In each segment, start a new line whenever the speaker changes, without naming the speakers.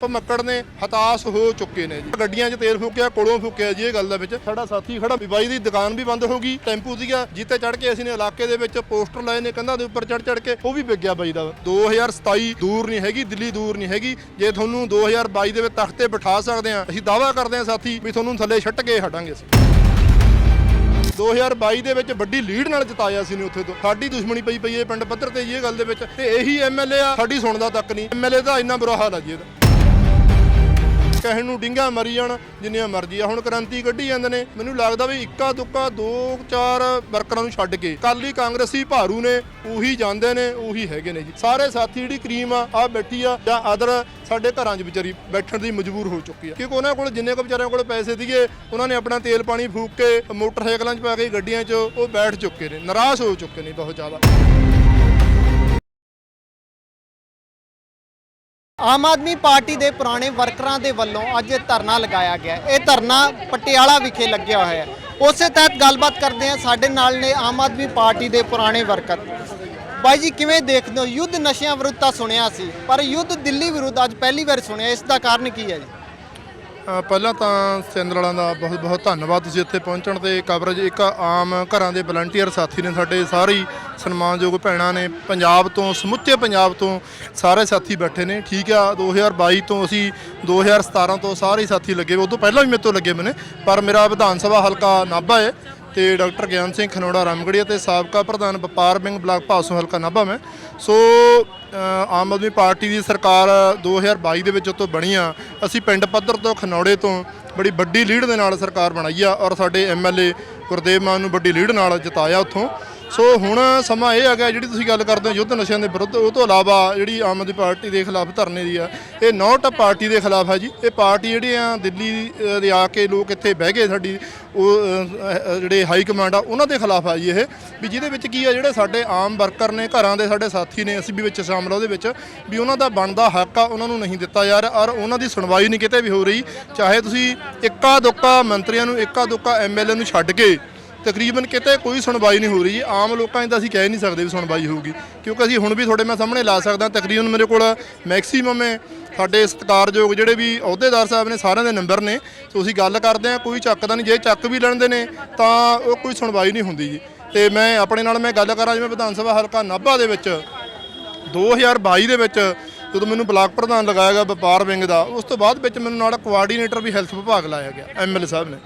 ਭਮੱਕੜ ਨੇ ਹਤਾਸ਼ ਹੋ ਚੁੱਕੇ ਨੇ ਜੀ। ਗੱਡੀਆਂ 'ਚ ਤੇਲ ਫੂਕਿਆ, ਕੋਲੋਂ ਫੂਕਿਆ ਜੀ ਇਹ ਗੱਲ ਦੇ ਵਿੱਚ। ਸਾਡਾ ਸਾਥੀ ਖੜਾ, ਬਾਈ ਦੀ ਦੁਕਾਨ ਵੀ ਬੰਦ ਹੋ ਗਈ, ਟੈਂਪੂ ਸੀਗਾ, ਜਿੱਤੇ ਚੜ ਕੇ ਅਸੀਂ ਨੇ ਇਲਾਕੇ ਦੇ ਵਿੱਚ ਪੋਸਟਰ ਲਾਏ ਨੇ, ਕੰਧਾਂ ਦੇ ਉੱਪਰ ਚੜ ਚੜ ਕੇ, ਉਹ ਵੀ ਵਿਕ ਗਿਆ ਬਾਈ ਦਾ। 2027 ਦੂਰ ਨਹੀਂ ਹੈਗੀ, ਦਿੱਲੀ ਦੂਰ ਨਹੀਂ ਹੈਗੀ। ਜੇ ਤੁਹਾਨੂੰ 2022 ਦੇ ਵਿੱਚ ਤਖਤ ਤੇ ਬਿਠਾ ਸਕਦੇ ਆ ਅਸੀਂ ਦਾਅਵਾ ਕਰਦੇ ਆ ਸਾਥੀ ਵੀ ਤੁਹਾਨੂੰ ਥੱਲੇ ਛੱਟ ਕੇ ਹਟਾਂਗੇ ਅਸੀਂ। 2022 ਦੇ ਵਿੱਚ ਵੱਡੀ ਲੀਡ ਨਾਲ ਜਿਤਾਇਆ ਸੀ ਨੇ ਉੱਥੇ ਤੋਂ। ਸਾਡੀ ਦੁਸ਼ਮਣੀ ਪਈ ਪਈ ਹੈ ਪਿੰਡ ਪੱਧਰ ਤੇ ਜੀ ਇਹ ਗੱਲ ਦੇ ਵਿੱਚ। ਤੇ ਇਹੀ ਐਮਐਲਏ ਆ, ਸਾਡੀ ਸੁਣਦਾ ਤੱਕ ਨਹੀਂ। ਐਮਐਲਏ ਦਾ ਇੰਨਾ ਬੁਰਾ ਹਾਲ ਆ ਜੀ ਇਹਦਾ। ਕਹਿਣ ਨੂੰ ਡਿੰਗਾ ਮਰੀ ਜਾਣ, ਜਿੰਨੀਆਂ ਮਰਜ਼ੀ ਆ। ਹੁਣ ਕ੍ਰਾਂਤੀ ਕੱਢੀ ਜਾਂਦੇ ਨੇ। ਮੈਨੂੰ ਲੱਗਦਾ ਵੀ ਇੱਕਾ ਦੁੱਕਾ ਦੋ ਚਾਰ ਵਰਕਰਾਂ ਨੂੰ ਛੱਡ ਕੇ ਕਾਲੀ ਕਾਂਗਰਸੀ ਭਾਰੂ ਨੇ ਉਹੀ ਜਾਂਦੇ ਨੇ, ਉਹੀ ਹੈਗੇ ਨੇ ਜੀ। ਸਾਰੇ ਸਾਥੀ ਜਿਹੜੀ ਕਰੀਮ ਆ ਆ ਬੈਠੀ ਆ, ਜਾਂ ਅਦਰ ਸਾਡੇ ਘਰਾਂ 'ਚ ਵਿਚਾਰੀ ਬੈਠਣ ਦੀ ਮਜਬੂਰ ਹੋ ਚੁੱਕੀ ਆ। ਕਿਉਂਕਿ ਉਹਨਾਂ ਕੋਲ ਜਿੰਨੇ ਕੁ ਵਿਚਾਰਿਆਂ ਕੋਲ ਪੈਸੇ ਸੀਗੇ, ਉਹਨਾਂ ਨੇ ਆਪਣਾ ਤੇਲ ਪਾਣੀ ਫੂਕ ਕੇ ਮੋਟਰਸਾਈਕਲਾਂ 'ਚ ਪਾ ਕੇ ਗੱਡੀਆਂ 'ਚ ਉਹ ਬੈਠ ਚੁੱਕੇ ਨੇ, ਨਿਰਾਸ਼ ਹੋ ਚੁੱਕੇ ਨੇ ਬਹੁਤ ਜ਼ਿਆਦਾ।
ਆਮ ਆਦਮੀ ਪਾਰਟੀ ਦੇ ਪੁਰਾਣੇ ਵਰਕਰਾਂ ਦੇ ਵੱਲੋਂ ਅੱਜ ਇਹ ਧਰਨਾ ਲਗਾਇਆ ਗਿਆ ਹੈ। ਇਹ ਧਰਨਾ ਪਟਿਆਲਾ ਵਿਖੇ ਲੱਗਿਆ ਹੋਇਆ ਹੈ। ਉਸੇ ਤਹਿਤ ਗੱਲਬਾਤ ਕਰਦੇ ਹਾਂ, ਸਾਡੇ ਨਾਲ ਨੇ ਆਮ ਆਦਮੀ ਪਾਰਟੀ ਦੇ ਪੁਰਾਣੇ ਵਰਕਰ। ਬਾਈ ਜੀ, ਕਿਵੇਂ ਦੇਖਦੇ ਹੋ? ਯੁੱਧ ਨਸ਼ਿਆਂ ਵਿਰੁੱਧ ਤਾਂ ਸੁਣਿਆ ਸੀ, ਪਰ ਯੁੱਧ ਦਿੱਲੀ ਵਿਰੁੱਧ ਅੱਜ ਪਹਿਲੀ ਵਾਰ ਸੁਣਿਆ। ਇਸ ਦਾ ਕਾਰਨ ਕੀ ਹੈ ਜੀ?
ਪਹਿਲਾਂ ਤਾਂ ਚੈਨਲ ਵਾਲਿਆਂ ਦਾ ਬਹੁਤ ਬਹੁਤ ਧੰਨਵਾਦ ਤੁਸੀਂ ਇੱਥੇ ਪਹੁੰਚਣ ਤੇ। ਕਵਰੇਜ ਇੱਕ ਆਮ ਘਰਾਂ ਦੇ ਵਲੰਟੀਅਰ ਸਾਥੀ ਨੇ ਸਾਡੇ ਸਾਰੇ ਸਨਮਾਨਯੋਗ ਭੈਣਾਂ ਨੇ। ਪੰਜਾਬ ਤੋਂ, ਸਮੁੱਚੇ ਪੰਜਾਬ ਤੋਂ ਸਾਰੇ ਸਾਥੀ ਬੈਠੇ ਨੇ। ਠੀਕ ਆ 2022 ਤੋਂ ਅਸੀਂ 2017 ਤੋਂ ਸਾਰੇ ਸਾਥੀ ਲੱਗੇ ਉਹ ਤੋਂ ਪਹਿਲਾਂ ਵੀ ਮੇਰੇ ਤੋਂ ਲੱਗੇ ਮੈਨੇ ਪਰ ਮੇਰਾ ਵਿਧਾਨ ਸਭਾ ਹਲਕਾ ਨਾਭਾ ਹੈ। ਤੇ ਡਾਕਟਰ ਗਿਆਨ ਸਿੰਘ ਖਨੋੜਾ ਰਾਮਗੜੀਆ ਤੇ ਸਾਬਕਾ ਪ੍ਰਧਾਨ ਵਪਾਰ ਵਿੰਗ ਬਲਾਕ ਭਾਸੋਂ ਹਲਕਾ ਨਾਭਾ ਮੈਂ। ਸੋ ਆਮ ਆਦਮੀ ਪਾਰਟੀ ਦੀ ਸਰਕਾਰ 2022 ਦੇ ਵਿੱਚ ਉਤੋਂ ਬਣੀ ਆ। ਅਸੀਂ ਪਿੰਡ ਪੱਧਰ ਤੋਂ ਖਨੌੜੇ ਤੋਂ ਬੜੀ ਵੱਡੀ ਲੀਡ ਦੇ ਨਾਲ ਸਰਕਾਰ ਬਣਾਈ ਆ ਔਰ ਸਾਡੇ ਐਮਐਲਏ ਗੁਰਦੇਵ ਮਾਨ ਨੂੰ ਵੱਡੀ ਲੀਡ ਨਾਲ ਜਿਤਾਇਆ ਉੱਥੋਂ। ਸੋ ਹੁਣ ਸਮਾਂ ਇਹ ਆ ਗਿਆ ਜਿਹੜੀ ਤੁਸੀਂ ਗੱਲ ਕਰਦੇ ਹੋ ਯੁੱਧ ਨਸ਼ਿਆਂ ਦੇ ਵਿਰੁੱਧ, ਉਹ ਤੋਂ ਇਲਾਵਾ ਜਿਹੜੀ ਆਮ ਆਦਮੀ ਪਾਰਟੀ ਦੇ ਖਿਲਾਫ ਧਰਨੇ ਦੀ ਆ ਇਹ ਨੋਟ ਪਾਰਟੀ ਦੇ ਖਿਲਾਫ ਹੈ ਜੀ। ਇਹ ਪਾਰਟੀ ਜਿਹੜੀ ਆ ਦਿੱਲੀ ਦੇ ਆ ਕੇ ਲੋਕ ਇੱਥੇ ਬਹਿ ਗਏ ਸਾਡੀ, ਉਹ ਜਿਹੜੇ ਹਾਈ ਕਮਾਂਡ ਆ, ਉਹਨਾਂ ਦੇ ਖਿਲਾਫ ਆ ਜੀ ਇਹ। ਵੀ ਜਿਹਦੇ ਵਿੱਚ ਕੀ ਆ, ਜਿਹੜੇ ਸਾਡੇ ਆਮ ਵਰਕਰ ਨੇ, ਘਰਾਂ ਦੇ ਸਾਡੇ ਸਾਥੀ ਨੇ, ਅਸੀਂ ਵੀ ਵਿੱਚ ਸ਼ਾਮਲ ਆ ਉਹਦੇ ਵਿੱਚ, ਵੀ ਉਹਨਾਂ ਦਾ ਬਣਦਾ ਹੱਕ ਆ, ਉਹਨਾਂ ਨੂੰ ਨਹੀਂ ਦਿੱਤਾ ਜਾ ਰਿਹਾ ਔਰ ਉਹਨਾਂ ਦੀ ਸੁਣਵਾਈ ਨਹੀਂ ਕਿਤੇ ਵੀ ਹੋ ਰਹੀ। ਚਾਹੇ ਤੁਸੀਂ ਇੱਕਾ ਦੁੱਕਾ ਮੰਤਰੀਆਂ ਨੂੰ ਇੱਕਾ ਦੁੱਕਾ ਐਮਐਲਏ ਨੂੰ ਛੱਡ ਕੇ ਤਕਰੀਬਨ ਕਿਤੇ ਕੋਈ ਸੁਣਵਾਈ ਨਹੀਂ ਹੋ ਰਹੀ ਜੀ। ਆਮ ਲੋਕਾਂ 'ਚ ਤਾਂ ਅਸੀਂ ਕਹਿ ਨਹੀਂ ਸਕਦੇ ਵੀ ਸੁਣਵਾਈ ਹੋਊਗੀ। ਕਿਉਂਕਿ ਅਸੀਂ ਹੁਣ ਵੀ ਤੁਹਾਡੇ ਮੈਂ ਸਾਹਮਣੇ ਲਾ ਸਕਦਾ, ਤਕਰੀਬਨ ਮੇਰੇ ਕੋਲ ਮੈਕਸਿਮਮ ਹੈ ਸਾਡੇ ਸਤਿਕਾਰਯੋਗ ਜਿਹੜੇ ਵੀ ਅਹੁਦੇਦਾਰ ਸਾਹਿਬ ਨੇ, ਸਾਰਿਆਂ ਦੇ ਨੰਬਰ ਨੇ। ਸੋ ਅਸੀਂ ਗੱਲ ਕਰਦੇ ਆ ਕੋਈ ਚੱਕਦਾ ਨਹੀਂ। ਜੇ ਚੱਕ ਵੀ ਲੈਂਦੇ ਨੇ, ਤਾਂ ਉਹ ਕੋਈ ਸੁਣਵਾਈ ਨਹੀਂ ਹੁੰਦੀ ਜੀ। ਤੇ ਮੈਂ ਆਪਣੇ ਨਾਲ ਮੈਂ ਗੱਲ ਕਰਾਂ, ਜਿਵੇਂ ਵਿਧਾਨ ਸਭਾ ਹਲਕਾ ਨਾਭਾ ਦੇ ਵਿੱਚ 2022 ਦੇ ਵਿੱਚ ਜਦੋਂ ਮੈਨੂੰ ਬਲਾਕ ਪ੍ਰਧਾਨ ਲਗਾਇਆ ਗਿਆ ਵਪਾਰ ਵਿੰਗ ਦਾ, ਉਸ ਤੋਂ ਬਾਅਦ ਵਿੱਚ ਮੈਨੂੰ ਨਾਲ ਕੋਆਰਡੀਨੇਟਰ ਵੀ ਹੈਲਥ ਵਿਭਾਗ ਲਾਇਆ ਗਿਆ ਐਮਐਲਏ ਸਾਹਿਬ ਨੇ।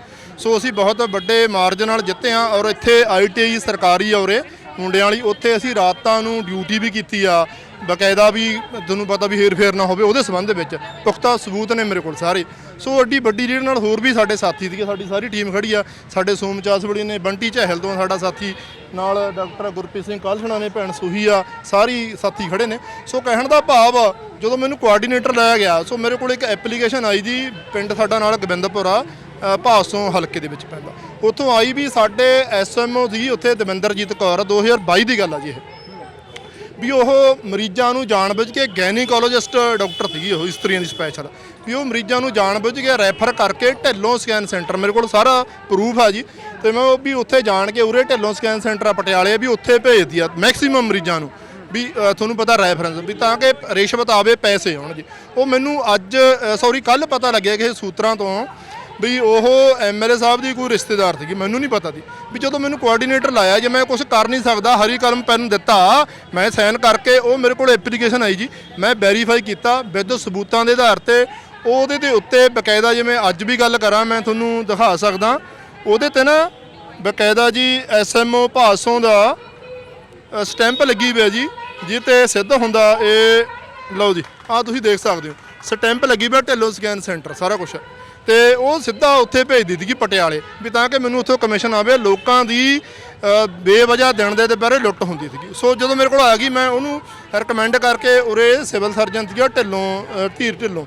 ਸੋ ਅਸੀਂ ਬਹੁਤ ਵੱਡੇ ਮਾਰਜਨ ਨਾਲ ਜਿੱਤੇ ਆ ਔਰ ਇੱਥੇ ਆਈਟੀਆਈ ਸਰਕਾਰੀ ਔਰੇ ਮੁੰਡਿਆਂ ਵਾਲੀ, ਉੱਥੇ ਅਸੀਂ ਰਾਤਾਂ ਨੂੰ ਡਿਊਟੀ ਵੀ ਕੀਤੀ ਆ, ਬਕਾਇਦਾ ਵੀ ਤੁਹਾਨੂੰ ਪਤਾ ਵੀ ਹੇਰ ਫੇਰ ਨਾ ਹੋਵੇ ਉਹਦੇ ਸੰਬੰਧ ਵਿੱਚ। ਪੁਖਤਾ ਸਬੂਤ ਨੇ ਮੇਰੇ ਕੋਲ ਸਾਰੇ। ਸੋ ਐਡੀ ਵੱਡੀ ਲੀਡ ਨਾਲ ਹੋਰ ਵੀ ਸਾਡੇ ਸਾਥੀ ਸੀਗੇ, ਸਾਡੀ ਸਾਰੀ ਟੀਮ ਖੜੀ ਆ। ਸਾਡੇ ਸੋਮ ਚਾਸਵੜੀ ਨੇ, ਬੰਟੀ ਝਹਿਲ ਤੋਂ ਸਾਡਾ ਸਾਥੀ, ਨਾਲ ਡਾਕਟਰ ਗੁਰਪ੍ਰੀਤ ਸਿੰਘ ਕਾਲਸਣਾ ਨੇ, ਭੈਣ ਸੁਹੀ ਆ, ਸਾਰੀ ਸਾਥੀ ਖੜੇ ਨੇ। ਸੋ ਕਹਿਣ ਦਾ ਭਾਵ, ਜਦੋਂ ਮੈਨੂੰ ਕੋਆਰਡੀਨੇਟਰ ਲਾਇਆ ਗਿਆ, ਸੋ ਮੇਰੇ ਕੋਲ ਇੱਕ ਐਪਲੀਕੇਸ਼ਨ ਆਈ ਜੀ, ਪਿੰਡ ਸਾਡਾ ਨਾਲ ਗੋਬਿੰਦਪੁਰ ਆ। ਭਾਸੋਂ ਹਲਕੇ ਦੇ ਵਿੱਚ ਪੈਂਦਾ। ਉੱਥੋਂ ਆਈ ਵੀ ਸਾਡੇ ਐਸਐਮਓ ਸੀ ਉੱਥੇ ਦਵਿੰਦਰਜੀਤ ਕੌਰ 2022 ਦੀ ਗੱਲ ਆ ਜੀ ਇਹ। ਵੀ ਉਹ ਮਰੀਜ਼ਾਂ ਨੂੰ ਜਾਣਬੁੱਝ ਕੇ ਗੈਨੀਕੋਲੋਜਿਸਟ ਡਾਕਟਰ ਸੀਗੀ ਉਹ ਇਸਤਰੀਆਂ ਦੀ ਸਪੈਸ਼ਲ ਵੀ ਉਹ ਮਰੀਜ਼ਾਂ ਨੂੰ ਜਾਣਬੁੱਝ ਕੇ ਰੈਫਰ ਕਰਕੇ ਢਿੱਲੋਂ ਸਕੈਨ ਸੈਂਟਰ ਮੇਰੇ ਕੋਲ ਸਾਰਾ ਪ੍ਰੂਫ ਆ ਜੀ। ਤੇ ਮੈਂ ਉਹ ਵੀ ਉੱਥੇ ਜਾਣ ਕੇ ਉਰੇ ਢਿੱਲੋਂ ਸਕੈਨ ਸੈਂਟਰ ਆ ਪਟਿਆਲੇ ਵੀ ਉੱਥੇ ਭੇਜਦੀ ਆ ਮੈਕਸਿਮਮ ਮਰੀਜ਼ਾਂ ਨੂੰ। ਵੀ ਤੁਹਾਨੂੰ ਪਤਾ ਰੈਫਰੈਂਸ ਵੀ ਤਾਂ ਕਿ ਰਿਸ਼ਵਤ ਆਵੇ, ਪੈਸੇ ਆਉਣ ਜੀ। ਉਹ ਮੈਨੂੰ ਅੱਜ ਸੌਰੀ ਕੱਲ ਪਤਾ ਲੱਗਿਆ ਕਿ ਸੂਤਰਾਂ ਤੋਂ ਵੀ ਉਹ ਐਮਐਲਏ ਸਾਹਿਬ ਦੀ ਕੋਈ ਰਿਸ਼ਤੇਦਾਰ ਸੀਗੀ, ਮੈਨੂੰ ਨਹੀਂ ਪਤਾ ਸੀ। ਵੀ ਜਦੋਂ ਮੈਨੂੰ ਕੋਆਰਡੀਨੇਟਰ ਲਾਇਆ, ਜੇ ਮੈਂ ਕੁਝ ਕਰ ਨਹੀਂ ਸਕਦਾ, ਹਰੀ ਕਲਮ ਪੈਨ ਦਿੱਤਾ, ਮੈਂ ਸਾਈਨ ਕਰਕੇ ਉਹ ਮੇਰੇ ਕੋਲ ਐਪਲੀਕੇਸ਼ਨ ਆਈ ਜੀ। ਮੈਂ ਵੈਰੀਫਾਈ ਕੀਤਾ ਵਿਦ ਸਬੂਤਾਂ ਦੇ ਆਧਾਰ ਤੇ। ਉਹਦੇ ਦੇ ਉੱਤੇ ਬਕਾਇਦਾ ਜਿਵੇਂ ਅੱਜ ਵੀ ਗੱਲ ਕਰਾਂ, ਮੈਂ ਤੁਹਾਨੂੰ ਦਿਖਾ ਸਕਦਾ। ਉਹਦੇ ਤੇ ਨਾ ਬਕਾਇਦਾ ਜੀ ਐਸਐਮਓ ਭਾਸੋਂ ਦਾ ਸਟੈਂਪ ਲੱਗੀ ਹੋਈ ਹੈ ਜੀ, ਜਿਹਦੇ ਸਿੱਧ ਹੁੰਦਾ ਇਹ, ਲਓ ਜੀ ਆ ਤੁਸੀਂ ਦੇਖ ਸਕਦੇ ਹੋ। ਸਟੈਂਪ ਲੱਗੀ ਪਿਆ ਢਿੱਲੋਂ ਸਕੈਨ ਸੈਂਟਰ, ਸਾਰਾ ਕੁਝ ਤੇ ਉਹ ਸਿੱਧਾ ਉੱਥੇ ਭੇਜ ਦਿੱਤੀ ਕਿ ਪਟਿਆਲੇ, ਵੀ ਤਾਂ ਕਿ ਮੈਨੂੰ ਉੱਥੋਂ ਕਮਿਸ਼ਨ ਆਵੇ, ਲੋਕਾਂ ਦੀ ਬੇਵਜ੍ਹਾ ਦੇਣ ਦੇ ਦੁਪਹਿਰੇ ਲੁੱਟ ਹੁੰਦੀ ਸੀਗੀ। ਸੋ ਜਦੋਂ ਮੇਰੇ ਕੋਲ ਆ ਗਈ, ਮੈਂ ਉਹਨੂੰ ਰეკਮੈਂਡ ਕਰਕੇ ਉਰੇ ਸਿਵਲ ਸਰਜਨ ਸੀਗਾ, ਢਿੱਲੋਂ ਧੀਰ ਢਿੱਲੋਂ,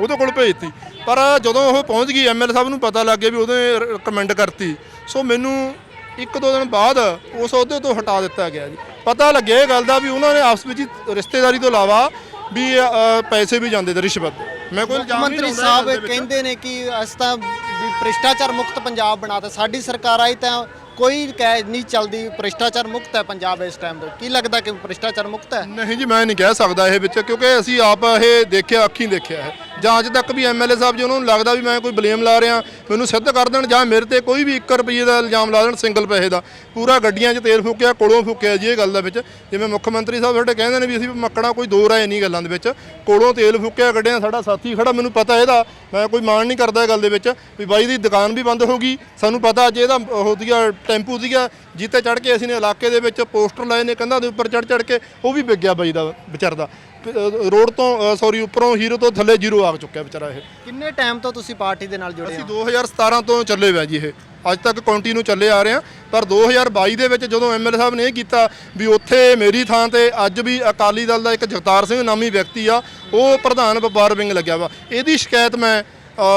ਉਹਦੇ ਕੋਲ ਭੇਜਤੀ ਪਰ ਜਦੋਂ ਉਹ ਪਹੁੰਚ ਗਈ ਐਮਐਲ ਸਾਹਿਬ ਨੂੰ ਪਤਾ ਲੱਗ ਗਿਆ ਵੀ ਉਹਦੇ ਰეკਮੈਂਡ ਕਰਤੀ। ਸੋ ਮੈਨੂੰ ਇੱਕ ਦੋ ਦਿਨ ਬਾਅਦ ਉਸ ਅਹੁਦੇ ਤੋਂ ਹਟਾ ਦਿੱਤਾ ਗਿਆ ਜੀ। ਪਤਾ ਲੱਗਿਆ ਇਹ ਗੱਲ ਦਾ ਵੀ ਉਹਨਾਂ ਨੇ ਆਪਸ ਵਿੱਚ ਰਿਸ਼ਤੇਦਾਰੀ ਤੋਂ ਇਲਾਵਾ ਵੀ ਅ, ਪੈਸੇ ਵੀ ਜਾਂਦੇ ਤੇ ਰਿਸ਼ਵਤ। ਮੈਂ ਕੋਈ ਇਲਜ਼ਾਮ ਨਹੀਂ
ਮੰਤਰੀ
ਲਾਉਂਦਾ
ਸਾਹਿਬ
ਇਸ ਗੱਲ ਦੇ ਵਿੱਚ।
ਕਹਿੰਦੇ ਨੇ ਕਿ ਅਸੀਂ ਤਾਂ ਵੀ ਭ੍ਰਿਸ਼ਟਾਚਾਰ ਮੁਕਤ ਪੰਜਾਬ ਬਣਾਤਾ ਸਾਡੀ ਸਰਕਾਰ ਆਈ ਤਾਂ ਕੋਈ ਕਹਿ ਨਹੀਂ ਚੱਲਦੀ ਭ੍ਰਿਸ਼ਟਾਚਾਰ ਮੁਕਤ ਹੈ ਪੰਜਾਬ ਇਸ ਟਾਈਮ ਤੋਂ ਕੀ ਲੱਗਦਾ ਕਿ ਭ੍ਰਿਸ਼ਟਾਚਾਰ ਮੁਕਤ ਹੈ
ਨਹੀਂ ਜੀ ਮੈਂ ਨਹੀਂ ਕਹਿ ਸਕਦਾ ਇਹ ਵਿੱਚ ਕਿਉਂਕਿ ਅਸੀਂ ਆਪ ਇਹ ਦੇਖਿਆ ਅੱਖੀਂ ਦੇਖਿਆ ਹੈ ਜਾਂ ਅੱਜ ਤੱਕ ਵੀ ਐਮਐਲਏ ਸਾਹਿਬ ਜੀ, ਉਹਨਾਂ ਨੂੰ ਲੱਗਦਾ ਵੀ ਮੈਂ ਕੋਈ ਬਲੇਮ ਲਾ ਰਿਹਾ, ਮੈਨੂੰ ਸਿੱਧ ਕਰ ਦੇਣ ਜਾਂ ਮੇਰੇ ਤੇ ਕੋਈ ਵੀ 1 ਰੁਪਏ ਦਾ ਇਲਜ਼ਾਮ ਲਾ ਦੇਣ ਸਿੰਗਲ ਪੈਸੇ ਦਾ। ਪੂਰਾ ਗੱਡੀਆਂ 'ਚ ਤੇਲ ਫੂਕਿਆ, ਕੋਲੋਂ ਫੂਕਿਆ ਜੀ ਇਹ ਗੱਲ ਦਾ ਵਿੱਚ। ਜਿਵੇਂ ਮੁੱਖ ਮੰਤਰੀ ਸਾਹਿਬ ਸਾਡੇ ਕਹਿੰਦੇ ਨੇ ਵੀ ਅਸੀਂ ਮੱਕੜਾ ਕੋਈ ਦੋ ਰਾਏ ਨਹੀਂ ਗੱਲਾਂ ਦੇ ਵਿੱਚ। ਕੋਲੋਂ ਤੇਲ ਫੂਕਿਆ, ਗੱਡੀਆਂ ਸਾਡਾ ਸਾਥੀ ਖੜਾ, ਮੈਨੂੰ ਪਤਾ ਇਹਦਾ। ਮੈਂ ਕੋਈ ਮਾਣ ਨਹੀਂ ਕਰਦਾ ਇਹ ਗੱਲ ਦੇ ਵਿੱਚ। ਵੀ ਬਾਈ ਦੀ ਦੁਕਾਨ ਵੀ ਬੰਦ ਹੋ ਗਈ। ਸਾਨੂੰ ਪਤਾ ਅੱਜ ਇਹਦਾ ਉਹ ਸੀਗਾ, ਟੈਂਪੂ ਸੀਗਾ। ਜਿੱਤੇ ਚੜ ਕੇ ਅਸੀਂ ਨੇ ਇਲਾਕੇ ਦੇ ਵਿੱਚ ਪੋਸਟਰ ਲਾਏ ਨੇ ਕੰਧਾਂ ਦੇ ਉੱਪਰ ਚੜ ਚੜ ਕੇ, ਉਹ ਵੀ ਵਿਗਿਆ ਬਾਈ ਦਾ ਵਿਚਾਰਦਾ ਰੋਡ ਤੋਂ ਸੌਰੀ ਉੱਪਰੋਂ ਹੀਰੋ ਤੋਂ ਥੱਲੇ ਜ਼ੀਰੋ ਆ ਚੁੱਕਿਆ ਵਿਚਾਰਾ ਇਹ।
ਕਿੰਨੇ ਟਾਈਮ ਤੋਂ ਤੁਸੀਂ ਪਾਰਟੀ ਦੇ ਨਾਲ ਜੁੜੇ
ਅਸੀਂ
ਹੋ?
2017 ਤੋਂ ਚੱਲੇ ਹੋਇਆ ਜੀ ਇਹ। ਅੱਜ ਤੱਕ ਕੰਟੀਨਿਊ ਚੱਲੇ ਆ ਰਹੇ ਆ ਪਰ 2022 ਦੇ ਵਿੱਚ ਜਦੋਂ ਐਮਐਲਏ ਸਾਹਿਬ ਨੇ ਇਹ ਕੀਤਾ ਵੀ ਉੱਥੇ ਮੇਰੀ ਥਾਂ ਤੇ ਅੱਜ ਵੀ ਅਕਾਲੀ ਦਲ ਦਾ ਇੱਕ ਜਗਤਾਰ ਸਿੰਘ ਨਾਮੀ ਵਿਅਕਤੀ ਆ ਉਹ ਪ੍ਰਧਾਨ ਵਪਾਰ ਵਿੰਗ ਲੱਗਿਆ ਵਾ। ਇਹਦੀ ਸ਼ਿਕਾਇਤ ਮੈਂ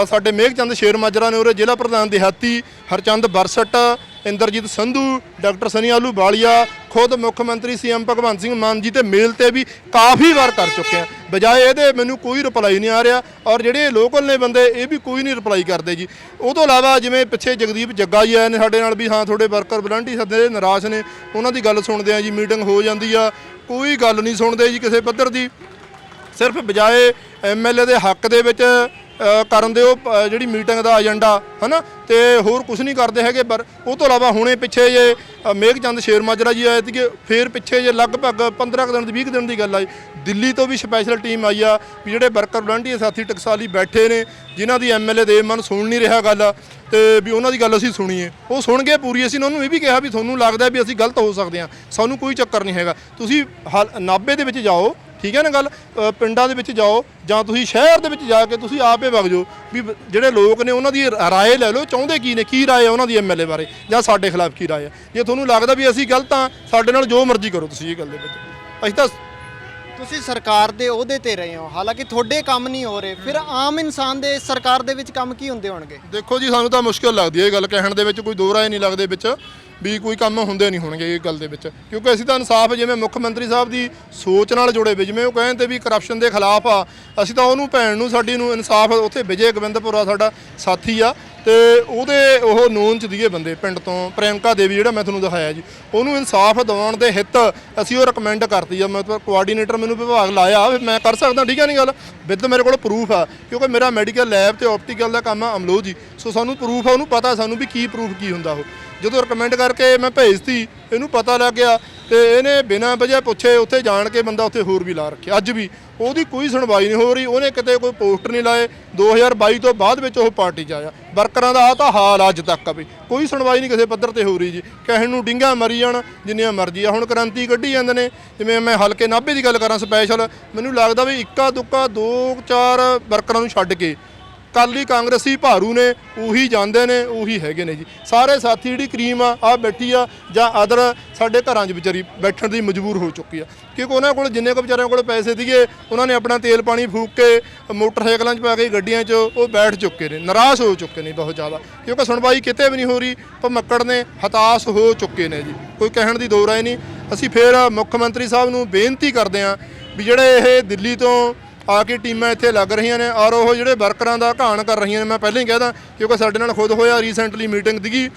ਸਾਡੇ ਮੇਘਚੰਦ ਸ਼ੇਰ ਮਾਜਰਾ ਨੇ ਉਰੇ ਜ਼ਿਲ੍ਹਾ ਪ੍ਰਧਾਨ ਦਿਹਾਤੀ ਹਰਚੰਦ ਬਰਸਟ, ਇੰਦਰਜੀਤ ਸੰਧੂ, ਡਾਕਟਰ ਸਨੀ ਆਲੂ ਬਾਲੀਆ, ਖੁਦ ਮੁੱਖ ਮੰਤਰੀ ਸੀਐਮ ਭਗਵੰਤ ਸਿੰਘ ਮਾਨ ਜੀ ਤੇ ਮੇਲ ਤੇ ਵੀ ਕਾਫੀ ਵਾਰ ਕਰ ਚੁੱਕੇ ਆ। ਬਜਾਏ ਇਹਦੇ ਮੈਨੂੰ ਕੋਈ ਰਿਪਲਾਈ ਨਹੀਂ ਆ ਰਿਹਾ ਔਰ ਜਿਹੜੇ ਲੋਕਲ ਨੇ ਬੰਦੇ, ਇਹ ਵੀ ਕੋਈ ਨਹੀਂ ਰਿਪਲਾਈ ਕਰਦੇ ਜੀ। ਉਹ ਤੋਂ ਇਲਾਵਾ ਜਿਵੇਂ ਪਿੱਛੇ ਜਗਦੀਪ ਜੱਗਾ ਜੀ ਆਏ ਨੇ ਸਾਡੇ ਨਾਲ ਵੀ, ਹਾਂ, ਤੁਹਾਡੇ ਵਰਕਰ ਵਲੰਟੀ ਸੱਦੇ ਨਿਰਾਸ਼ ਨੇ, ਉਹਨਾਂ ਦੀ ਗੱਲ ਸੁਣਦੇ ਆ ਜੀ, ਮੀਟਿੰਗ ਹੋ ਜਾਂਦੀ ਆ, ਕੋਈ ਗੱਲ ਨਹੀਂ ਸੁਣਦੇ ਜੀ ਕਿਸੇ ਪੱਧਰ ਦੀ। ਸਿਰਫ ਬਜਾਏ ਐਮਐਲਏ ਦੇ ਹੱਕ ਦੇ ਵਿੱਚ ਕਰਨ ਦਿਓ ਜਿਹੜੀ ਮੀਟਿੰਗ ਦਾ ਏਜੰਡਾ ਹਨਾ? ਤੇ ਹੋਰ ਕੁਝ ਨਹੀਂ ਕਰਦੇ ਹੈਗੇ ਪਰ ਉਹ ਤੋਂ ਇਲਾਵਾ ਹੁਣੇ ਪਿੱਛੇ ਜੇ ਅ, ਮੇਘਚੰਦ ਸ਼ੇਰਮਾਜਰਾ ਜੀ ਆਏ ਸੀਗੇ ਫਿਰ ਪਿੱਛੇ ਜੇ ਲਗਭਗ 15 ਕੁ ਦਿਨ ਦੀ 20 ਕੁ ਦਿਨ ਦੀ ਗੱਲ ਆਈ। ਦਿੱਲੀ ਤੋਂ ਵੀ ਸਪੈਸ਼ਲ ਟੀਮ ਆਈ ਆ ਵੀ ਜਿਹੜੇ ਵਰਕਰ ਵਲੰਟੀਅਰ ਸਾਥੀ ਟਕਸਾਲੀ ਬੈਠੇ ਨੇ ਜਿਨ੍ਹਾਂ ਦੀ ਐਮਐਲਏ ਦੇਵ ਮਨ ਸੁਣ ਨਹੀਂ ਰਿਹਾ ਗੱਲ ਤੇ ਵੀ ਉਹਨਾਂ ਦੀ ਗੱਲ ਅਸੀਂ ਸੁਣੀਏ। ਉਹ ਸੁਣ ਕੇ ਪੂਰੀ ਅਸੀਂ ਉਹਨਾਂ ਨੂੰ ਇਹ ਵੀ ਕਿਹਾ ਵੀ ਤੁਹਾਨੂੰ ਲੱਗਦਾ ਵੀ ਅਸੀਂ ਗਲਤ ਹੋ ਸਕਦੇ ਹਾਂ। ਸਾਨੂੰ ਕੋਈ ਚੱਕਰ ਨਹੀਂ ਹੈਗਾ। ਤੁਸੀਂ ਹਾਲ- ਨਾਭੇ ਦੇ ਵਿੱਚ ਜਾਓ ਠੀਕ ਹੈ ਨਾ ਗੱਲ? ਅ, ਪਿੰਡਾਂ ਦੇ ਵਿੱਚ ਜਾਓ ਜਾਂ ਤੁਸੀਂ ਸ਼ਹਿਰ ਦੇ ਵਿੱਚ ਜਾ ਕੇ ਤੁਸੀਂ ਆਪੇ ਵਗ ਜਾਓ ਵੀ ਬ- ਜਿਹੜੇ ਲੋਕ ਨੇ ਉਹਨਾਂ ਦੀ ਰਾਏ ਲੈ ਲਓ ਚਾਹੁੰਦੇ ਕੀ ਨੇ ਕੀ ਰਾਏ ਹੈ ਉਹਨਾਂ ਦੀ ਐਮਐਲਏ ਬਾਰੇ ਜਾਂ ਸਾਡੇ ਖਿਲਾਫ ਕੀ ਰਾਏ ਹੈ ਜੇ ਤੁਹਾਨੂੰ ਲੱਗਦਾ ਵੀ ਅਸੀਂ ਗਲਤ ਹਾਂ ਸਾਡੇ ਨਾਲ ਜੋ ਮਰਜ਼ੀ ਕਰੋ ਤੁਸੀਂ ਇਹ ਗੱਲ ਦੇ ਵਿੱਚ। ਅਸੀਂ ਤਾਂ
ਤੁਸੀਂ ਸਰਕਾਰ ਦੇ ਅਹੁਦੇ ਤੇ ਰਹੇ ਹੋ ਹਾਲਾਂਕਿ ਤੁਹਾਡੇ ਕੰਮ ਨਹੀਂ ਹੋ ਰਹੇ ਫਿਰ ਆਮ ਇਨਸਾਨ ਦੇ ਸਰਕਾਰ ਦੇ ਵਿੱਚ ਕੰਮ ਕੀ ਹੁੰਦੇ ਹੋਣਗੇ?
ਦੇਖੋ ਜੀ ਸਾਨੂੰ ਤਾਂ ਮੁਸ਼ਕਲ ਲੱਗਦੀ ਹੈ ਇਹ ਗੱਲ ਕਹਿਣ ਦੇ ਵਿੱਚ ਕੋਈ ਦੋ ਰਾਏ ਨਹੀਂ ਲੱਗਦੇ ਵਿੱਚ। ਵੀ ਕੋਈ ਕੰਮ ਹੁੰਦੇ ਨਹੀਂ ਹੋਣਗੇ ਇਹ ਗੱਲ ਦੇ ਵਿੱਚ। ਕਿਉਂਕਿ ਅਸੀਂ ਤਾਂ ਇਨਸਾਫ ਜਿਵੇਂ ਮੁੱਖ ਮੰਤਰੀ ਸਾਹਿਬ ਦੀ ਸੋਚ ਨਾਲ ਜੁੜੇ ਵੇ ਜਿਵੇਂ ਉਹ ਕਹਿੰਦੇ ਵੀ ਕਰਪਸ਼ਨ ਦੇ ਖਿਲਾਫ ਆ, ਅਸੀਂ ਤਾਂ ਉਹਨੂੰ ਭੈਣ ਨੂੰ, ਸਾਡੀ ਨੂੰ ਇਨਸਾਫ, ਉੱਥੇ ਵਿਜੇ ਗੋਬਿੰਦਪੁਰਾ ਸਾਡਾ ਸਾਥੀ ਆ, ਤੇ ਉਹਦੇ ਉਹ ਨੂਨ ਚ ਦੀਏ ਬੰਦੇ ਪਿੰਡ ਤੋਂ, ਪ੍ਰਿਯੰਕਾ ਦੇਵੀ ਜਿਹੜਾ ਮੈਂ ਤੁਹਾਨੂੰ ਦਿਖਾਇਆ ਜੀ, ਉਹਨੂੰ ਇਨਸਾਫ ਦਿਵਾਉਣ ਦੇ ਹਿੱਤ ਅਸੀਂ ਉਹ ਰეკਮੈਂਡ ਕਰਤੀ ਆ, ਮਤਲਬ ਕੋਆਰਡੀਨੇਟਰ ਮੈਨੂੰ ਵਿਭਾਗ ਲਾਇਆ ਮੈਂ ਕਰ ਸਕਦਾ, ਠੀਕ ਹੈ ਨਹੀਂ ਗੱਲ? ਵਿਦ ਮੇਰੇ ਕੋਲ ਪ੍ਰੂਫ ਆ, ਕਿਉਂਕਿ ਮੇਰਾ ਮੈਡੀਕਲ ਲੈਬ ਤੇ ਆਪਟੀਕਲ ਦਾ ਕੰਮ ਆ ਅਮਲੋ ਜੀ, ਸੋ ਸਾਨੂੰ ਪ੍ਰੂਫ ਆ, ਉਹਨੂੰ ਪਤਾ ਸਾਨੂੰ ਵੀ ਕੀ ਪ੍ਰੂਫ ਕੀ ਹੁੰਦਾ ਉਹ। ਜਦੋਂ ਰეკਮੈਂਡ ਕਰਕੇ ਮੈਂ ਭੇਜਤੀ ਇਹਨੂੰ ਪਤਾ ਲੱਗ ਗਿਆ ਤੇ ਇਹਨੇ ਬਿਨਾਂ ਵਜ੍ਹਾ ਪੁੱਛੇ ਉੱਥੇ ਜਾਣ ਕੇ ਬੰਦਾ ਉੱਥੇ ਹੋਰ ਵੀ ਲਾ ਰੱਖਿਆ। ਅੱਜ ਵੀ ਉਹਦੀ ਕੋਈ ਸੁਣਵਾਈ ਨਹੀਂ ਹੋ ਰਹੀ, ਉਹਨੇ ਕਿਤੇ ਕੋਈ ਪੋਸਟਰ ਨਹੀਂ ਲਾਏ। 2022 ਤੋਂ ਬਾਅਦ ਵਿੱਚ ਉਹ ਪਾਰਟੀ 'ਚ ਆਇਆ। ਵਰਕਰਾਂ ਦਾ ਆ ਤਾਂ ਹਾਲ ਅੱਜ ਤੱਕ ਆ ਵੀ। ਕੋਈ ਸੁਣਵਾਈ ਨਹੀਂ ਕਿਸੇ ਪੱਧਰ ਤੇ ਹੋ ਰਹੀ ਜੀ। ਕਹਿਣ ਨੂੰ ਡਿੰਗਾ ਮਰੀ ਜਾਣ, ਜਿੰਨੀਆਂ ਮਰਜ਼ੀ ਆ। ਹੁਣ ਕ੍ਰਾਂਤੀ ਕੱਢੀ ਜਾਂਦੇ ਨੇ। ਜਿਵੇਂ ਮੈਂ ਹਲਕੇ ਨਾਭੇ ਦੀ ਗੱਲ ਕਰਾਂ ਸਪੈਸ਼ਲ ਮੈਨੂੰ ਲੱਗਦਾ ਵੀ ਇੱਕਾ ਦੁੱਕਾ ਦੋ ਚਾਰ ਵਰਕਰਾਂ ਨੂੰ ਛੱਡ ਕੇ ਕਾਲੀ ਕਾਂਗਰਸੀ ਭਾਰੂ ਨੇ ਉਹੀ ਜਾਂਦੇ ਨੇ, ਉਹੀ ਹੈਗੇ ਨੇ ਜੀ। ਸਾਰੇ ਸਾਥੀ ਜਿਹੜੀ ਕਰੀਮ ਆ ਆ ਬੈਠੀ ਆ, ਜਾਂ ਅਦਰ ਸਾਡੇ ਘਰਾਂ 'ਚ ਵਿਚਾਰੀ ਬੈਠਣ ਦੀ ਮਜਬੂਰ ਹੋ ਚੁੱਕੀ ਆ। ਕਿਉਂਕਿ ਉਹਨਾਂ ਕੋਲ ਜਿੰਨੇ ਕੁ ਵਿਚਾਰਿਆਂ ਕੋਲ ਪੈਸੇ ਸੀਗੇ, ਉਹਨਾਂ ਨੇ ਆਪਣਾ ਤੇਲ ਪਾਣੀ ਫੂਕ ਕੇ, ਮੋਟਰਸਾਈਕਲਾਂ 'ਚ ਪਾ ਕੇ, ਗੱਡੀਆਂ 'ਚ, ਉਹ ਬੈਠ ਚੁੱਕੇ ਨੇ। ਨਿਰਾਸ਼ ਹੋ ਚੁੱਕੇ ਨੇ ਬਹੁਤ ਜ਼ਿਆਦਾ। ਕਿਉਂਕਿ ਸੁਣਵਾਈ ਕਿਤੇ ਵੀ ਨਹੀਂ ਹੋ ਰਹੀ, ਭਮੱਕੜ ਨੇ, ਹਤਾਸ਼ ਹੋ ਚੁੱਕੇ ਨੇ ਜੀ। ਕੋਈ ਕਹਿਣ ਦੀ ਦੋ ਰਾਏ ਨਹੀਂ। ਅਸੀਂ ਫੇਰ ਮੁੱਖ ਮੰਤਰੀ ਸਾਹਿਬ ਨੂੰ ਬੇਨਤੀ ਕਰਦੇ ਹਾਂ ਵੀ ਜਿਹੜੇ ਇਹ ਦਿੱਲੀ ਤੋਂ ਆ ਕੇ ਟੀਮਾਂ ਇੱਥੇ ਲੱਗ ਰਹੀਆਂ ਨੇ ਔਰ ਉਹ ਜਿਹੜੇ ਵਰਕਰਾਂ ਦਾ ਘਾਣ ਕਰ ਰਹੀਆਂ ਨੇ, ਮੈਂ ਪਹਿਲਾਂ ਹੀ ਕਹਿਦਾ ਕਿਉਂਕਿ ਸਾਡੇ ਨਾਲ ਖੁਦ ਹੋਇਆ ਰੀਸੈਂਟਲੀ ਮੀਟਿੰਗ ਦੀਗੀ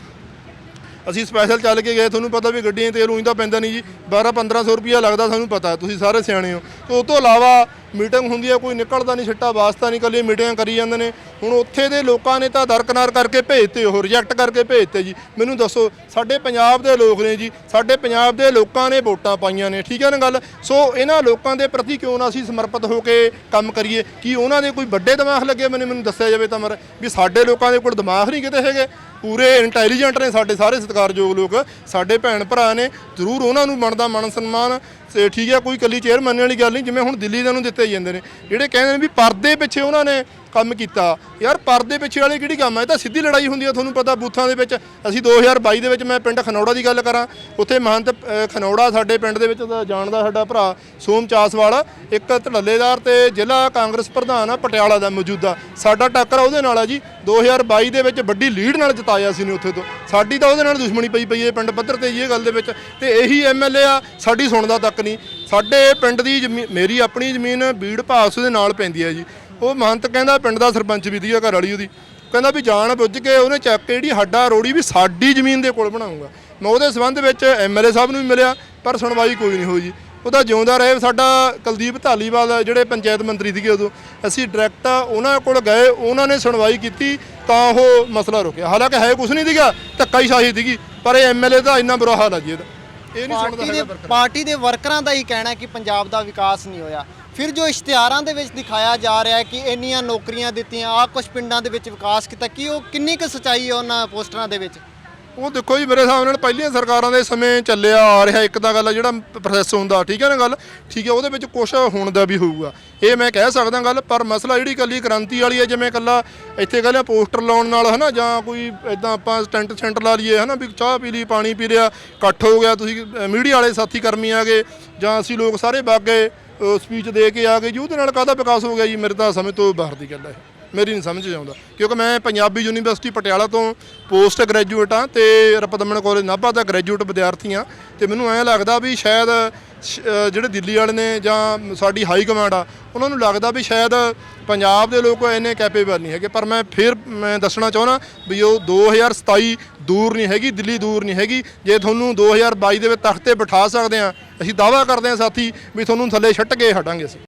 ਅਸੀਂ ਸਪੈਸ਼ਲ ਚੱਲ ਕੇ ਗਏ, ਤੁਹਾਨੂੰ ਪਤਾ ਵੀ ਗੱਡੀਆਂ 'ਤੇ ਤੇਲ ਊਂ ਤਾਂ ਪੈਂਦਾ ਨਹੀਂ ਜੀ। 12 1500 ਰੁਪਿਆ ਲੱਗਦਾ ਸਾਨੂੰ ਪਤਾ, ਤੁਸੀਂ ਸਾਰੇ ਸਿਆਣੇ ਹੋ। ਤੇ ਉਸ ਤੋਂ ਇਲਾਵਾ ਮੀਟਿੰਗ ਹੁੰਦੀ ਹੈ ਕੋਈ ਨਿਕਲਦਾ ਨਹੀਂ, ਛਿੱਟਾ ਵਾਸਤਾ ਨਹੀਂ ਕੱਲੀ ਮੀਟਿੰਗਾਂ ਕਰੀ ਜਾਂਦੇ ਨੇ। ਹੁਣ ਉੱਥੇ ਦੇ ਲੋਕਾਂ ਨੇ ਤਾਂ ਦਰਕਨਾਰ ਕਰਕੇ ਭੇਜਤੇ, ਉਹ ਰਿਜੈਕਟ ਕਰਕੇ ਭੇਜਤੇ ਜੀ। ਮੈਨੂੰ ਦੱਸੋ, ਸਾਡੇ ਪੰਜਾਬ ਦੇ ਲੋਕ ਨੇ ਜੀ, ਸਾਡੇ ਪੰਜਾਬ ਦੇ ਲੋਕਾਂ ਨੇ ਵੋਟਾਂ ਪਾਈਆਂ ਨੇ, ਠੀਕ ਹੈ ਨਾ ਗੱਲ? ਸੋ ਇਹਨਾਂ ਲੋਕਾਂ ਦੇ ਪ੍ਰਤੀ ਕਿਉਂ ਨਾ ਅਸੀਂ ਸਮਰਪਿਤ ਹੋ ਕੇ ਕੰਮ ਕਰੀਏ? ਕਿ ਉਹਨਾਂ ਦੇ ਕੋਈ ਵੱਡੇ ਦਿਮਾਗ ਲੱਗੇ? ਮੈਨੂੰ ਮੈਨੂੰ ਦੱਸਿਆ ਜਾਵੇ ਤਾਂ ਮਰ ਵੀ ਸਾਡੇ ਲੋਕਾਂ ਦੇ ਕੋਲ ਦਿਮਾਗ ਨਹੀਂ ਕਿਤੇ ਹੈਗੇ। ਪੂਰੇ ਇੰਟੈਲੀਜੈਂਟ ਨੇ ਸਾਡੇ ਸਾਰੇ ਸਤਿਕਾਰਯੋਗ ਲੋਕ, ਸਾਡੇ ਭੈਣ ਭਰਾ ਨੇ, ਜ਼ਰੂਰ ਉਹਨਾਂ ਨੂੰ ਬਣਦਾ ਮਾਣ ਸਨਮਾਨ ਤੇ ਠੀਕ ਹੈ, ਕੋਈ ਕੱਲੀ ਚੇਅਰ ਵਾਲੀ ਗੱਲ ਨਹੀਂ, ਜਿਵੇਂ ਹੁਣ ਦਿੱਲੀ ਦੇ ਨੂੰ ਦਿੱਤੇ ਜਾਂਦੇ ਨੇ। ਜਿਹੜੇ ਕਹਿੰਦੇ ਨੇ ਵੀ ਪਰਦੇ ਪਿੱਛੇ ਉਹਨਾਂ ਨੇ ਕੰਮ ਕੀਤਾ। ਯਾਰ ਪਰਦੇ ਪਿੱਛੇ ਵਾਲੀ ਕਿਹੜੀ ਕੰਮ ਹੈ ਇਹ ਤਾਂ ਸਿੱਧੀ ਲੜਾਈ ਹੁੰਦੀ ਹੈ ਤੁਹਾਨੂੰ ਪਤਾ, ਬੂਥਾਂ ਦੇ ਵਿੱਚ। ਅਸੀਂ 2022 ਦੇ ਵਿੱਚ ਮੈਂ ਪਿੰਡ ਖਨੌੜਾ ਦੀ ਗੱਲ ਕਰਾਂ। ਉੱਥੇ ਮਹੰਤ ਖਨੌੜਾ ਸਾਡੇ ਪਿੰਡ ਦੇ ਵਿੱਚ ਜਾਣਦਾ ਸਾਡਾ ਭਰਾ ਸੋਮ ਚਾਸਵਾਲ। ਇੱਕ ਧੜੱਲੇਦਾਰ ਤੇ ਜ਼ਿਲ੍ਹਾ ਕਾਂਗਰਸ ਪ੍ਰਧਾਨ ਆ, ਪਟਿਆਲਾ ਦਾ ਮੌਜੂਦਾ। ਸਾਡਾ ਟੱਕਰ ਉਹਦੇ ਨਾਲ ਆ ਜੀ। 2022 ਦੇ ਵਿੱਚ ਵੱਡੀ ਲੀਡ ਨਾਲ ਜਿਤਾਇਆ ਸੀ ਨੇ ਉੱਥੇ ਤੋਂ। ਸਾਡੀ ਤਾਂ ਉਹਦੇ ਨਾਲ ਦੁਸ਼ਮਣੀ ਪਈ ਪਈ ਹੈ ਪਿੰਡ ਪੱਧਰ ਤੇ ਜੀ ਇਹ ਗੱਲ ਦੇ ਵਿੱਚ। ਤੇ ਇਹੀ ਐਮਐਲਏ ਆ, ਸਾਡੀ ਸੁਣਦਾ ਤੱਕ ਨਹੀਂ। ਸਾਡੇ ਪਿੰਡ ਦੀ ਜ਼ਮੀ- ਮੇਰੀ ਆਪਣੀ ਜ਼ਮੀਨ ਬੀੜ ਭਾਸ ਦੇ ਨਾਲ ਪੈਂਦੀ ਹੈ ਜੀ। ਉਹ ਮਹੰਤ ਕਹਿੰਦਾ ਪਿੰਡ ਦਾ ਸਰਪੰਚ ਵੀ ਦੀਆ ਘਰ ਵਾਲੀ ਉਹਦੀ। ਕਹਿੰਦਾ ਵੀ ਜਾਣ ਬੁੱਝ ਕੇ ਉਹਨੇ ਚੱਕ ਕੇ ਜਿਹੜੀ ਹੱਡਾ ਰੋੜੀ ਵੀ ਸਾਡੀ ਜ਼ਮੀਨ ਦੇ ਕੋਲ ਬਣਾਉਂਗਾ। ਮੈਂ ਉਹਦੇ ਸੰਬੰਧ ਵਿੱਚ ਐਮਐਲਏ ਸਾਹਿਬ ਨੂੰ ਵੀ ਮਿਲਿਆ, ਪਰ ਸੁਣਵਾਈ ਕੋਈ ਨਹੀਂ ਹੋਈ ਜੀ। ਉਹਦਾ ਜਿਉਂਦਾ ਰਹੇ ਸਾਡਾ ਕੁਲਦੀਪ ਧਾਲੀਵਾਲ, ਜਿਹੜੇ ਪੰਚਾਇਤ ਮੰਤਰੀ ਸੀਗੇ ਉਦੋਂ। ਅਸੀਂ ਡਾਇਰੈਕਟ ਉਹਨਾਂ ਕੋਲ ਗਏ, ਉਹਨਾਂ ਨੇ ਸੁਣਵਾਈ ਕੀਤੀ। ਤਾਂ ਉਹ ਮਸਲਾ ਰੁਕਿਆ। ਹਾਲਾਂਕਿ ਹੈ ਕੁਝ ਨਹੀਂ ਸੀਗਾ ਧੱਕਾ ਹੀ ਸ਼ਾਹੀ ਸੀਗੀ ਪਰ ਇਹ ਐਮਐਲਏ ਦਾ ਇੰਨਾ ਬੁਰਾ ਹਾਲ ਹੈ ਜੀ ਇਹਦਾ। ਇਹ ਨਹੀਂ ਸੁਣਦਾ
ਪਾਰਟੀ ਦੇ
ਹੈਗਾ ਵਰਕਰ
ਪਾਰਟੀ ਦੇ ਵਰਕਰਾਂ ਦਾ ਹੀ ਕਹਿਣਾ ਹੈ ਕਿ ਪੰਜਾਬ ਦਾ ਵਿਕਾਸ ਨਹੀਂ ਹੋਇਆ। ਫਿਰ ਜੋ ਇਸ਼ਤਿਹਾਰਾਂ ਦੇ ਵਿੱਚ ਦਿਖਾਇਆ ਜਾ ਰਿਹਾ ਹੈ ਕਿ ਇੰਨੀਆਂ ਨੌਕਰੀਆਂ ਦਿੱਤੀਆਂ ਆ ਕੁਝ ਪਿੰਡਾਂ ਦੇ ਵਿੱਚ ਵਿਕਾਸ ਕੀਤਾ ਕੀ ਉਹ ਕਿੰਨੀ ਕੁ ਸਚਾਈ ਹੈ ਉਹਨਾਂ ਪੋਸਟਰਾਂ ਦੇ ਵਿੱਚ?
ਉਹ ਦੇਖੋ ਜੀ, ਮੇਰੇ ਹਿਸਾਬ ਨਾਲ ਪਹਿਲੀਆਂ ਸਰਕਾਰਾਂ ਦੇ ਸਮੇਂ ਚੱਲਿਆ, ਆ ਰਿਹਾ, ਇੱਕ ਤਾਂ ਗੱਲ ਆ ਜਿਹੜਾ ਪ੍ਰੋਸੈਸ ਹੁੰਦਾ, ਠੀਕ ਹੈ ਨਾ ਗੱਲ? ਠੀਕ ਹੈ, ਉਹਦੇ ਵਿੱਚ ਕੁਝ ਹੋਣ ਦਾ ਵੀ ਹੋਊਗਾ। ਇਹ ਮੈਂ ਕਹਿ ਸਕਦਾ ਗੱਲ, ਪਰ ਮਸਲਾ ਜਿਹੜੀ ਕੱਲੀ ਕ੍ਰਾਂਤੀ ਵਾਲੀ ਹੈ, ਜਿਵੇਂ ਕੱਲਾ ਇੱਥੇ ਕਹਿੰਦੇ ਪੋਸਟਰ ਲਾਉਣ ਨਾਲ, ਹਨਾ, ਜਾਂ ਕੋਈ ਇਦਾਂ ਆਪਾਂ ਟੈਂਟ ਸੈਂਟਰ ਲਾ ਲਈਏ, ਹਨਾ, ਵੀ ਚਾਹ ਪੀ ਲਈ, ਪਾਣੀ ਪੀ ਲਿਆ, ਇਕੱਠ ਹੋ ਗਿਆ, ਤੁਸੀਂ ਮੀਡੀਆ ਵਾਲੇ ਸਾਥੀ ਕਰਮੀ ਆ ਗਏ, ਜਾਂ ਅਸੀਂ ਲੋਕ ਸਾਰੇ ਵਗ ਗਏ ਸਪੀਚ ਦੇ ਕੇ ਆ ਗਏ, ਜੀ, ਉਹਦੇ ਨਾਲ ਕਾਹਦਾ ਵਿਕਾਸ ਹੋ ਗਿਆ ਜੀ? ਮੇਰੇ ਤਾਂ ਸਮੇਂ ਤੋਂ ਬਾਹਰ ਦੀ ਗੱਲ ਹੈ। ਮੇਰੀ ਨਹੀਂ ਸਮਝ 'ਚ ਆਉਂਦਾ। ਕਿਉਂਕਿ ਮੈਂ ਪੰਜਾਬੀ ਯੂਨੀਵਰਸਿਟੀ ਪਟਿਆਲਾ ਤੋਂ ਪੋਸਟ ਗ੍ਰੈਜੂਏਟ ਹਾਂ ਤੇ ਰਪਦਮਨ ਕਾਲਜ ਨਾਭਾ ਦਾ ਗ੍ਰੈਜੂਏਟ ਵਿਦਿਆਰਥੀ ਹਾਂ ਤੇ ਮੈਨੂੰ ਐਂ ਲੱਗਦਾ ਵੀ ਸ਼ਾਇਦ ਸ਼- ਜਿਹੜੇ ਦਿੱਲੀ ਵਾਲੇ ਨੇ ਜਾਂ ਸਾਡੀ ਹਾਈ ਕਮਾਂਡ ਆ, ਉਹਨਾਂ ਨੂੰ ਲੱਗਦਾ ਵੀ ਸ਼ਾਇਦ ਪੰਜਾਬ ਦੇ ਲੋਕ ਇੰਨੇ ਕੈਪੇਬਲ ਨਹੀਂ ਹੈਗੇ। ਪਰ ਮੈਂ ਫਿਰ ਮੈਂ ਦੱਸਣਾ ਚਾਹੁੰਦਾ ਵੀ ਉਹ 2027 ਦੂਰ ਨਹੀਂ ਹੈਗੀ, ਦਿੱਲੀ ਦੂਰ ਨਹੀਂ ਹੈਗੀ। ਜੇ ਤੁਹਾਨੂੰ 2022 ਦੇ ਵਿੱਚ ਤਖਤ ਤੇ ਬਿਠਾ ਸਕਦੇ ਆ ਅਸੀਂ ਦਾਵਾ ਕਰਦੇ ਹਾਂ ਸਾਥੀ ਵੀ ਤੁਹਾਨੂੰ ਥੱਲੇ ਛੱਟ ਕੇ ਹਟਾਂਗੇ ਅਸੀਂ।